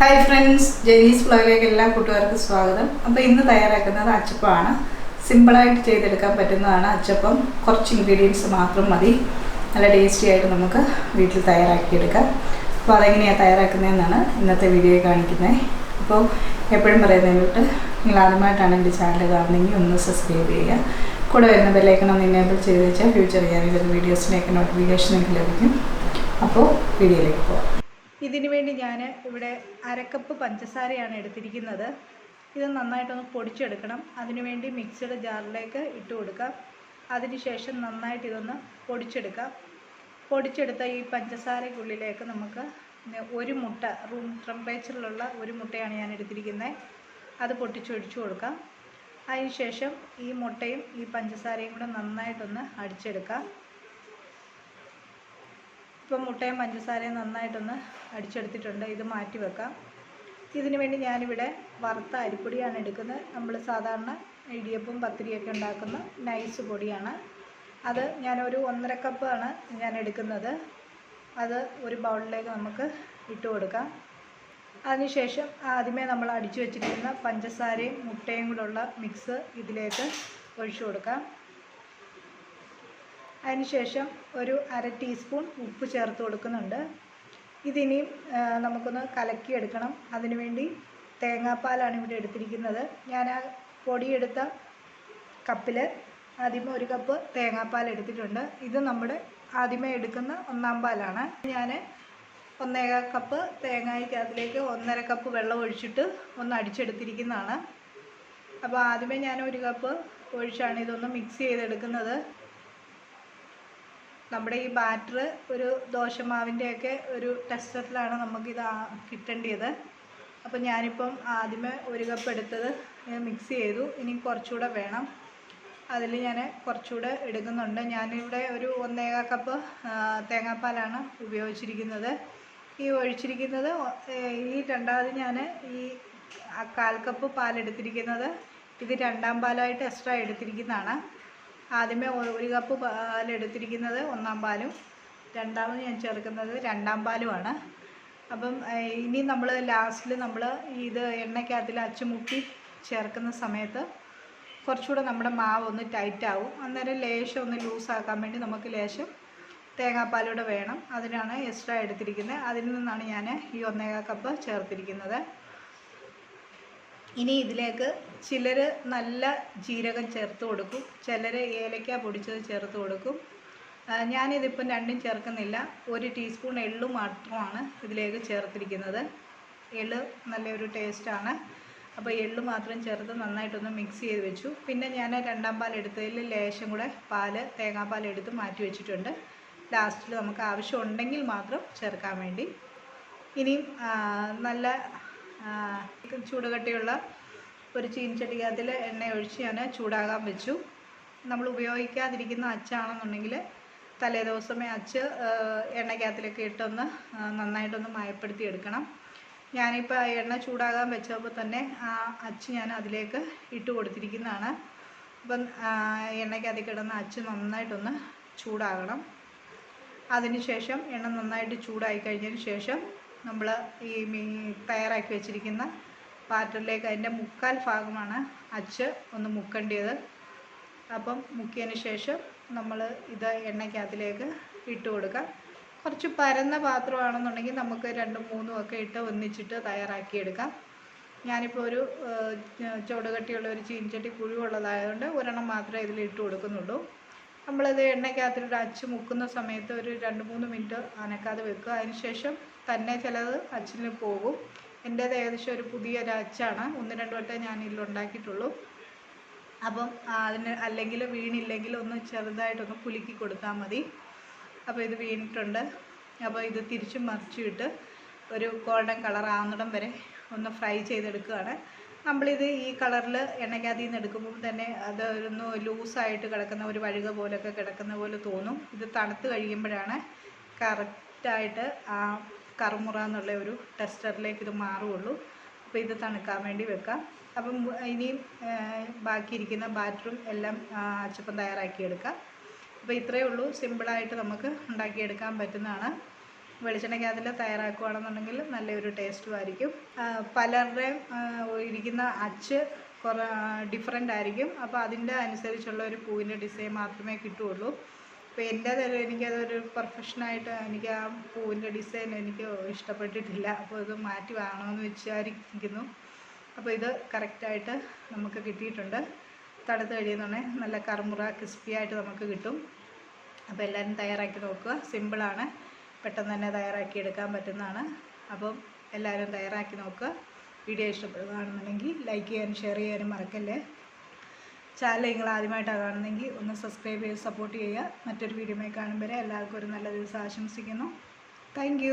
Hi friends ജെനീസ് ഫ്ലോയിലേക്ക് എല്ലാ കൂട്ടുകാർക്കും സ്വാഗതം. അപ്പോൾ ഇന്ന് തയ്യാറാക്കുന്നത് അച്ചപ്പമാണ്. സിമ്പിളായിട്ട് ചെയ്തെടുക്കാൻ പറ്റുന്നതാണ് അച്ചപ്പം. കുറച്ച് ഇൻഗ്രീഡിയൻസ് മാത്രം മതി. നല്ല ടേസ്റ്റി ആയിട്ട് നമുക്ക് വീട്ടിൽ തയ്യാറാക്കിയെടുക്കാം. അപ്പോൾ അതെങ്ങനെയാണ് തയ്യാറാക്കുന്നതെന്നാണ് ഇന്നത്തെ വീഡിയോ കാണിക്കുന്നത്. അപ്പോൾ എപ്പോഴും പറയുന്നതിലോട്ട് നിങ്ങൾ ആദ്യമായിട്ടാണ് എന്റെ ചാനൽ കാണുന്നെങ്കിൽ ഒന്ന് സബ്സ്ക്രൈബ് ചെയ്യുക. കൂടെ വരുന്ന ബെല്ലൈക്കൺ ഒന്ന് എനേബിൾ ചെയ്ത് വെച്ചാൽ ഫ്യൂച്ചർ ചെയ്യാൻ വരുന്ന വീഡിയോസിനെയൊക്കെ നോട്ടിഫിക്കേഷൻ നിങ്ങൾക്ക് ലഭിക്കും. അപ്പോൾ വീഡിയോയിലേക്ക് പോകാം ഇതിനു വേണ്ടി ഞാൻ ഇവിടെ അരക്കപ്പ് പഞ്ചസാരയാണ് എടുത്തിരിക്കുന്നത്. ഇത് നന്നായിട്ടൊന്ന് പൊടിച്ചെടുക്കണം. അതിനുവേണ്ടി മിക്സിയുടെ ജാറിലേക്ക് ഇട്ട് കൊടുക്കാം അതിനുശേഷം നന്നായിട്ട് ഇതൊന്ന് പൊടിച്ചെടുക്കാം പൊടിച്ചെടുത്ത ഈ പഞ്ചസാരയ്ക്കുള്ളിലേക്ക് നമുക്ക് ഒരു മുട്ട റൂം ടെമ്പറേച്ചറിലുള്ള ഒരു മുട്ടയാണ് ഞാൻ എടുത്തിരിക്കുന്നത് അത് പൊട്ടിച്ചൊഴിച്ചു കൊടുക്കാം. അതിനുശേഷം ഈ മുട്ടയും ഈ പഞ്ചസാരയും കൂടെ നന്നായിട്ടൊന്ന് അടിച്ചെടുക്കാം. ഇപ്പം മുട്ടയും പഞ്ചസാരയും നന്നായിട്ടൊന്ന് അടിച്ചെടുത്തിട്ടുണ്ട്. ഇത് മാറ്റി വെക്കാം. ഇതിനു വേണ്ടി ഞാനിവിടെ വറുത്ത അരിപ്പൊടിയാണ് എടുക്കുന്നത്. നമ്മൾ സാധാരണ ഇടിയപ്പം പത്തിരിയൊക്കെ ഉണ്ടാക്കുന്ന നൈസ് പൊടിയാണ്. അത് ഞാനൊരു ഒന്നര കപ്പാണ് ഞാൻ എടുക്കുന്നത്. അത് ഒരു ബൗളിലേക്ക് നമുക്ക് ഇട്ട് കൊടുക്കാം. അതിനുശേഷം ആദ്യമേ നമ്മൾ അടിച്ചു വെച്ചിരിക്കുന്ന പഞ്ചസാരയും മുട്ടയും കൂടെയുള്ള മിക്സ് ഇതിലേക്ക് ഒഴിച്ചു കൊടുക്കാം. അതിനുശേഷം ഒരു അര ടീസ്പൂൺ ഉപ്പ് ചേർത്ത് കൊടുക്കുന്നുണ്ട്. ഇതിനിയും നമുക്കൊന്ന് കലക്കിയെടുക്കണം. അതിനുവേണ്ടി തേങ്ങാപ്പാലാണ് ഇവിടെ എടുത്തിരിക്കുന്നത്. ഞാൻ ആ പൊടിയെടുത്ത കപ്പിൽ ആദ്യമേ ഒരു കപ്പ് തേങ്ങാപ്പാൽ എടുത്തിട്ടുണ്ട്. ഇത് നമ്മുടെ ആദ്യമേ എടുക്കുന്ന ഒന്നാം പാലാണ്. ഞാൻ ഒന്നേക കപ്പ് തേങ്ങയ്ക്ക് അതിലേക്ക് ഒന്നര കപ്പ് വെള്ളം ഒഴിച്ചിട്ട് ഒന്ന് അടിച്ചെടുത്തിരിക്കുന്നതാണ്. അപ്പോൾ ആദ്യമേ ഞാൻ ഒരു കപ്പ് ഒഴിച്ചാണ് ഇതൊന്ന് മിക്സ് ചെയ്തെടുക്കുന്നത്. നമ്മുടെ ഈ ബാറ്റർ ഒരു ദോശമാവിന്റെയൊക്കെ ഒരു ടെസ്റ്ററിലാണ് നമുക്കിത് കിട്ടേണ്ടത് അപ്പോൾ ഞാനിപ്പം ആദ്യമേ ഒരു കപ്പ് എടുത്തത് മിക്സ് ചെയ്തു. ഇനി കുറച്ചുകൂടെ വേണം. അതിൽ ഞാൻ കുറച്ചുകൂടെ എടുക്കുന്നുണ്ട്. ഞാനിവിടെ ഒരു ഒന്നേക കപ്പ് തേങ്ങാപ്പാലാണ് ഉപയോഗിച്ചിരിക്കുന്നത്. ഈ ഒഴിച്ചിരിക്കുന്നത് ഈ രണ്ടാമത് ഞാൻ ഈ കാൽ കപ്പ് പാലെടുത്തിരിക്കുന്നത്. ഇത് രണ്ടാം പാലായിട്ട് എക്സ്ട്രാ എടുത്തിരിക്കുന്നതാണ്. ആദ്യമേ ഒരു കപ്പ് പാലെടുത്തിരിക്കുന്നത് ഒന്നാം പാലും രണ്ടാമത് ഞാൻ ചേർക്കുന്നത് രണ്ടാം പാലുമാണ്. അപ്പം ഇനി നമ്മൾ ലാസ്റ്റിൽ നമ്മൾ ഇത് എണ്ണയ്ക്കകത്തിൽ അച്ചുമുക്കി ചേർക്കുന്ന സമയത്ത് കുറച്ചുകൂടെ നമ്മുടെ മാവ് ഒന്ന് ടൈറ്റ് ആവും അന്നേരം ലേശം ഒന്ന് ലൂസാക്കാൻ വേണ്ടി നമുക്ക് ലേശം തേങ്ങാപ്പാലൂടെ വേണം. അതിനാണ് എക്സ്ട്രാ എടുത്തിരിക്കുന്നത്. അതിൽ നിന്നാണ് ഞാൻ ഈ ഒന്നേകാൽ കപ്പ് ചേർത്തിരിക്കുന്നത്. ഇനി ഇതിലേക്ക് ചിലർ നല്ല ജീരകം ചേർത്ത് കൊടുക്കും. ചിലർ ഏലക്ക പൊടിച്ചത് ചേർത്ത് കൊടുക്കും. ഞാനിതിപ്പം രണ്ടും ചേർക്കുന്നില്ല. ഒരു ടീസ്പൂൺ എള്ളു മാത്രമാണ് ഇതിലേക്ക് ചേർത്തിരിക്കുന്നത്. എള്ള് നല്ലൊരു ടേസ്റ്റാണ്. അപ്പോൾ എള്ളു മാത്രം ചേർത്ത് നന്നായിട്ടൊന്ന് മിക്സ് ചെയ്ത് വെച്ചു. പിന്നെ ഞാൻ രണ്ടാം പാൽ എടുത്തതിൽ ലേശം കൂടെ പാൽ തേങ്ങാപ്പാൽ എടുത്ത് മാറ്റി വെച്ചിട്ടുണ്ട്. ലാസ്റ്റിൽ നമുക്ക് ആവശ്യമുണ്ടെങ്കിൽ മാത്രം ചേർക്കാൻ വേണ്ടി. ഇനിയും നല്ല ചൂടുകട്ടിയുള്ള ഒരു ചീനിച്ചട്ടിക്കകത്തിൽ എണ്ണ ഒഴിച്ച് ഞാൻ ചൂടാകാൻ വെച്ചു. നമ്മൾ ഉപയോഗിക്കാതിരിക്കുന്ന അച്ചാണെന്നുണ്ടെങ്കിൽ തലേ ദിവസമേ അച്ച് എണ്ണയ്ക്കകത്തിലൊക്കെ ഇട്ടൊന്ന് നന്നായിട്ടൊന്ന് മയപ്പെടുത്തി എടുക്കണം. ഞാനിപ്പോൾ എണ്ണ ചൂടാകാൻ വെച്ചപ്പോൾ തന്നെ ആ അച്ച് ഞാൻ അതിലേക്ക് ഇട്ട് കൊടുത്തിരിക്കുന്നതാണ്. അപ്പം എണ്ണയ്ക്കകത്ത് കിടന്ന അച്ച് നന്നായിട്ടൊന്ന് ചൂടാകണം. അതിനുശേഷം എണ്ണ നന്നായിട്ട് ചൂടായി കഴിഞ്ഞതിന് ശേഷം നമ്മൾ ഈ മീ തയ്യാറാക്കി വെച്ചിരിക്കുന്ന പാത്രത്തിലേക്ക് അതിന്റെ മുക്കാൽ ഭാഗമാണ് അച്ച് ഒന്ന് മുക്കേണ്ടത് അപ്പം മുക്കിയതിന് ശേഷം നമ്മൾ ഇത് എണ്ണയ്ക്കകത്തിലേക്ക് ഇട്ട് കൊടുക്കാം. കുറച്ച് പരന്ന പാത്രമാണെന്നുണ്ടെങ്കിൽ നമുക്ക് രണ്ടും മൂന്നും ഒക്കെ ഇട്ട് ഒന്നിച്ചിട്ട് തയ്യാറാക്കിയെടുക്കാം. ഞാനിപ്പോൾ ഒരു ചുവടുകട്ടിയുള്ള ഒരു ചീനച്ചട്ടി കുഴിവുള്ളതായതുകൊണ്ട് ഒരെണ്ണം മാത്രമേ ഇതിൽ ഇട്ട് കൊടുക്കുന്നുള്ളൂ. നമ്മളിത് എണ്ണയ്ക്കകത്തിട്ട് അച്ച് മുക്കുന്ന സമയത്ത് ഒരു രണ്ട് മൂന്ന് മിനിറ്റ് അനക്കാതെ വെക്കുക. അതിനുശേഷം തന്നെ ചിലത് അച്ചിന് പോകും. എന്റേത് ഏകദേശം ഒരു പുതിയൊരു അച്ചാണ്. ഒന്ന് രണ്ട് വട്ടം ഞാൻ ഇതിൽ ഉണ്ടാക്കിയിട്ടുള്ളൂ. അപ്പം അതിന് അല്ലെങ്കിൽ വീണില്ലെങ്കിൽ ഒന്ന് ചെറുതായിട്ടൊന്ന് കുലുക്കി കൊടുത്താൽ മതി. അപ്പോൾ ഇത് വീണിട്ടുണ്ട്. അപ്പോൾ ഇത് തിരിച്ചും മറിച്ചിട്ട് ഒരു ഗോൾഡൻ കളർ ആവുന്നിടം വരെ ഒന്ന് ഫ്രൈ ചെയ്തെടുക്കുകയാണ്. നമ്മളിത് ഈ കളറിൽ എണ്ണയ്ക്കകത്തു നിന്ന് എടുക്കുമ്പോൾ തന്നെ അത് ഒന്ന് ലൂസായിട്ട് കിടക്കുന്ന ഒരു വഴുക പോലെയൊക്കെ കിടക്കുന്ന പോലെ തോന്നും. ഇത് തണുത്ത് കഴിയുമ്പോഴാണ് കറക്റ്റായിട്ട് ആ കറുമുറ എന്നുള്ള ഒരു ടെസ്റ്ററിലേക്ക് ഇത് മാറുകയുള്ളൂ അപ്പോൾ ഇത് തണുക്കാൻ വേണ്ടി വെക്കാം. അപ്പം ഇനിയും ബാക്കിയിരിക്കുന്ന ബാറ്ററും എല്ലാം അച്ചപ്പം തയ്യാറാക്കിയെടുക്കാം. അപ്പോൾ ഇത്രയേ ഉള്ളൂ. സിമ്പിളായിട്ട് നമുക്ക് ഉണ്ടാക്കിയെടുക്കാൻ പറ്റുന്നതാണ്. വെളിച്ചെണ്ണയ്ക്കകത്തിൽ തയ്യാറാക്കുകയാണെന്നുണ്ടെങ്കിൽ നല്ലൊരു ടേസ്റ്റും ആയിരിക്കും. പലരുടെയും ഇരിക്കുന്ന അച്ച് കുറേ ഡിഫറെന്റ് ആയിരിക്കും. അപ്പോൾ അതിന്റെ അനുസരിച്ചുള്ള ഒരു പൂവിന്റെ ഡിസൈൻ മാത്രമേ കിട്ടുകയുള്ളൂ. അപ്പോൾ എന്റെ തരം എനിക്കതൊരു പെർഫെക്ഷനായിട്ട് എനിക്ക് ആ പൂവിന്റെ ഡിസൈൻ എനിക്ക് ഇഷ്ടപ്പെട്ടിട്ടില്ല. അപ്പോൾ ഇത് മാറ്റി വാങ്ങണമെന്ന് വിചാരിക്കുന്നു. അപ്പോൾ ഇത് കറക്റ്റായിട്ട് നമുക്ക് കിട്ടിയിട്ടുണ്ട്. തടുത്ത് കഴിയുന്നുണ്ടെങ്കിൽ നല്ല കറുമുറ ക്രിസ്പി ആയിട്ട് നമുക്ക് കിട്ടും. അപ്പോൾ എല്ലാവരും തയ്യാറാക്കി നോക്കുക. സിമ്പിളാണ് പെട്ടെന്ന് തന്നെ തയ്യാറാക്കി എടുക്കാൻ പറ്റുന്നതാണ്. അപ്പം എല്ലാവരും തയ്യാറാക്കി നോക്കുക. വീഡിയോ ഇഷ്ടപ്പെടുകയാണെന്നുണ്ടെങ്കിൽ ലൈക്ക് ചെയ്യാനും ഷെയർ ചെയ്യാനും മറക്കല്ലേ? ചാനൽ നിങ്ങൾ ആദ്യമായിട്ടാണ് കാണുന്നെങ്കിൽ ഒന്ന് സബ്സ്ക്രൈബ് ചെയ്ത് സപ്പോർട്ട് ചെയ്യുക. മറ്റൊരു വീഡിയോ കാണുമ്പോൾ എല്ലാവർക്കും ഒരു നല്ല ദിവസം ആശംസിക്കുന്നു. താങ്ക്